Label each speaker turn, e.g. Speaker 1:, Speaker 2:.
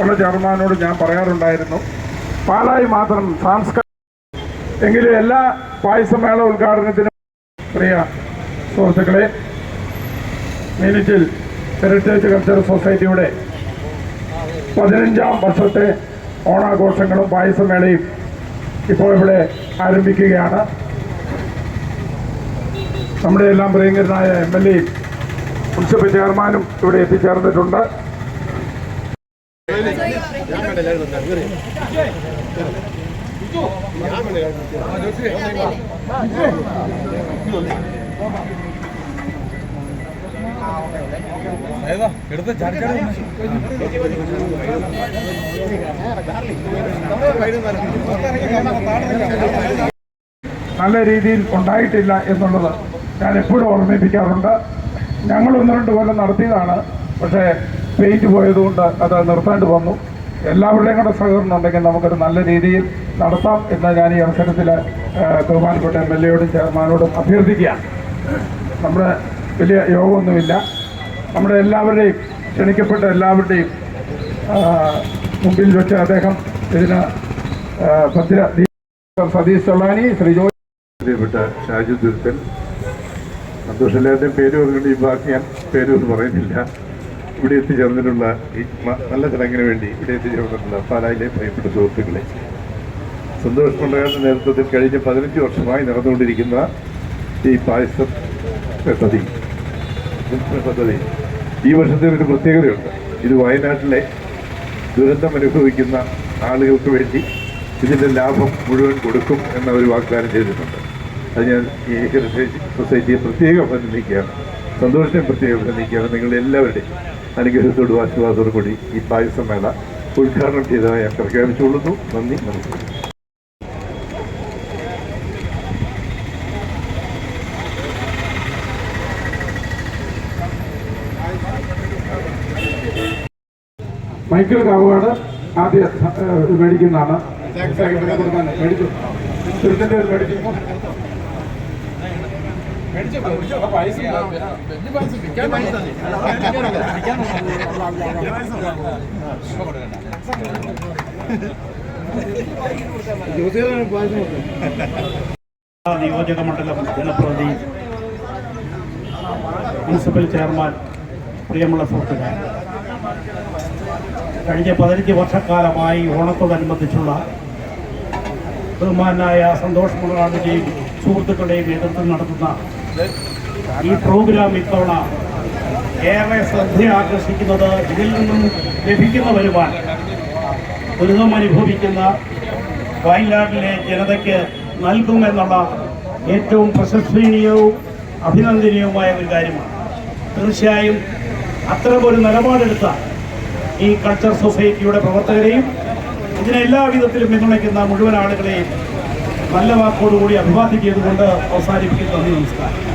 Speaker 1: ഉള്ള ചെയർമാനോട് ഞാൻ പറയാറുണ്ടായിരുന്നു. പാലായി മാത്രം സാംസ്കാരിക എങ്കിലും എല്ലാ പായസമേള ഉദ്ഘാടനത്തിനും പ്രിയ സുഹൃത്തുക്കളെ മീനച്ചിൽ ഹെറിറ്റേജ് കൾച്ചറൽ സൊസൈറ്റിയുടെ പതിനഞ്ചാം വർഷത്തെ ഓണാഘോഷങ്ങളും പായസമേളയും ഇപ്പോൾ ഇവിടെ ആരംഭിക്കുകയാണ്. നമ്മുടെ എല്ലാം പ്രിയങ്കരനായ എം എൽ എയും മുനിസിപ്പൽ ചെയർമാനും ഇവിടെ എത്തിച്ചേർന്നിട്ടുണ്ട്. നല്ല രീതിയിൽ ഉണ്ടായിട്ടില്ല എന്നുള്ളത് ഞാൻ എപ്പോഴും ഓർമ്മിപ്പിക്കാറുണ്ട്. ഞങ്ങൾ ഒന്ന് രണ്ട് കൊല്ലം നടത്തിയതാണ്. പക്ഷേ പെയിന്റ് പോയതുകൊണ്ട് അത് നിർത്താണ്ട് വന്നു. എല്ലാവരുടെയും കൂടെ സഹകരണം ഉണ്ടെങ്കിൽ നമുക്കൊരു നല്ല രീതിയിൽ നടത്താം എന്ന് ഞാൻ ഈ അവസരത്തിൽ ബഹുമാനപ്പെട്ട എം എൽ എയോടും ചെയർമാനോടും അഭ്യർത്ഥിക്കുകയാണ്. നമ്മുടെ വലിയ യോഗമൊന്നുമില്ല. നമ്മുടെ എല്ലാവരുടെയും ക്ഷണിക്കപ്പെട്ട എല്ലാവരുടെയും മുമ്പിൽ വെച്ച് അദ്ദേഹം ഇതിന് ഭദ്ര സതീഷ് തൊള്ളാനി ശ്രീ ജോ
Speaker 2: പ്രിയപ്പെട്ട ഷാജു ദുരുത്തൻ സന്തോഷമില്ലാതെ പേര് പറഞ്ഞുകൊണ്ട് ഈ ബാക്കി ഞാൻ പേരൊന്നും പറയുന്നില്ല. ഇവിടെ എത്തിച്ചേർന്നിട്ടുള്ള ഈ നല്ല ചടങ്ങിന് വേണ്ടി ഇവിടെ എത്തിച്ചേർന്നിട്ടുള്ള പാലായിലെ പ്രിയപ്പെട്ട സുഹൃത്തുക്കളെ. സന്തോഷ് മണ്ഡലങ്ങളുടെ നേതൃത്വത്തിൽ കഴിഞ്ഞ പതിനഞ്ച് വർഷമായി നടന്നുകൊണ്ടിരിക്കുന്ന ഈ പായസം പദ്ധതി. പദ്ധതി. ഈ വർഷത്തെ ഒരു പ്രത്യേകതയുണ്ട്. ഇത് വയനാട്ടിലെ ദുരന്തം അനുഭവിക്കുന്ന ആളുകൾക്ക് വേണ്ടി ഇതിന്റെ ലാഭം മുഴുവൻ കൊടുക്കും എന്ന ഒരു വാഗ്ദാനം ചെയ്തിട്ടുണ്ട്. അത് ഞാൻ ഈ ഹെറിറ്റേജ് സൊസൈറ്റിയെ പ്രത്യേകം അഭിനന്ദിക്കുകയാണ്. സന്തോഷത്തെ പ്രത്യേകം അഭിനന്ദിക്കുകയാണ് നിങ്ങളുടെ എല്ലാവരുടെയും. അനുഗ്രഹത്തോടും ആശീർവാദത്തോടും കൂടി ഈ പായസമേള ഉദ്ഘാടനം ചെയ്തതായി ഞാൻ പ്രഖ്യാപിച്ചുകൊള്ളുന്നു. നന്ദി നമസ്കാരം.
Speaker 1: മൈക്കിൾ കാവുകാട് ആദ്യ മേടിക്കുന്നതാണ്. മേടിക്കും മേടിച്ചു.
Speaker 3: നിയോജക മണ്ഡലം ജനപ്രതി മുനിസിപ്പൽ ചെയർമാൻ പ്രിയമുള്ള സുഹൃത്തുക്കൾ കഴിഞ്ഞ പതിനഞ്ച് വർഷക്കാലമായി ഓണത്തോടനുബന്ധിച്ചുള്ള ബഹുമാനായ സന്തോഷ് മുളകാടിന്റെയും സുഹൃത്തുക്കളുടെയും നേതൃത്വം നടത്തുന്ന ഈ പ്രോഗ്രാം ഇത്തവണ ഏറെ ശ്രദ്ധ ആകർഷിക്കുന്നത് ഇതിൽ നിന്നും ലഭിക്കുന്ന വരുമാൻ ദുരിതം അനുഭവിക്കുന്ന വയനാട്ടിലെ ജനതയ്ക്ക് നൽകുമെന്നുള്ള ഏറ്റവും പ്രശംസനീയവും അഭിനന്ദനീയവുമായ ഒരു കാര്യമാണ്. തീർച്ചയായും അത്തരമൊരു നിലപാടെടുത്ത ഈ കൾച്ചർ സൊസൈറ്റിയുടെ പ്രവർത്തകരെയും ഇതിനെ എല്ലാ വിധത്തിലും പിന്തുണയ്ക്കുന്ന മുഴുവൻ ആളുകളെയും നല്ല വാക്കോടുകൂടി അഭിവാദ്യം ചെയ്തുകൊണ്ട് അവസാനിപ്പിക്കുന്നു. നമസ്കാരം.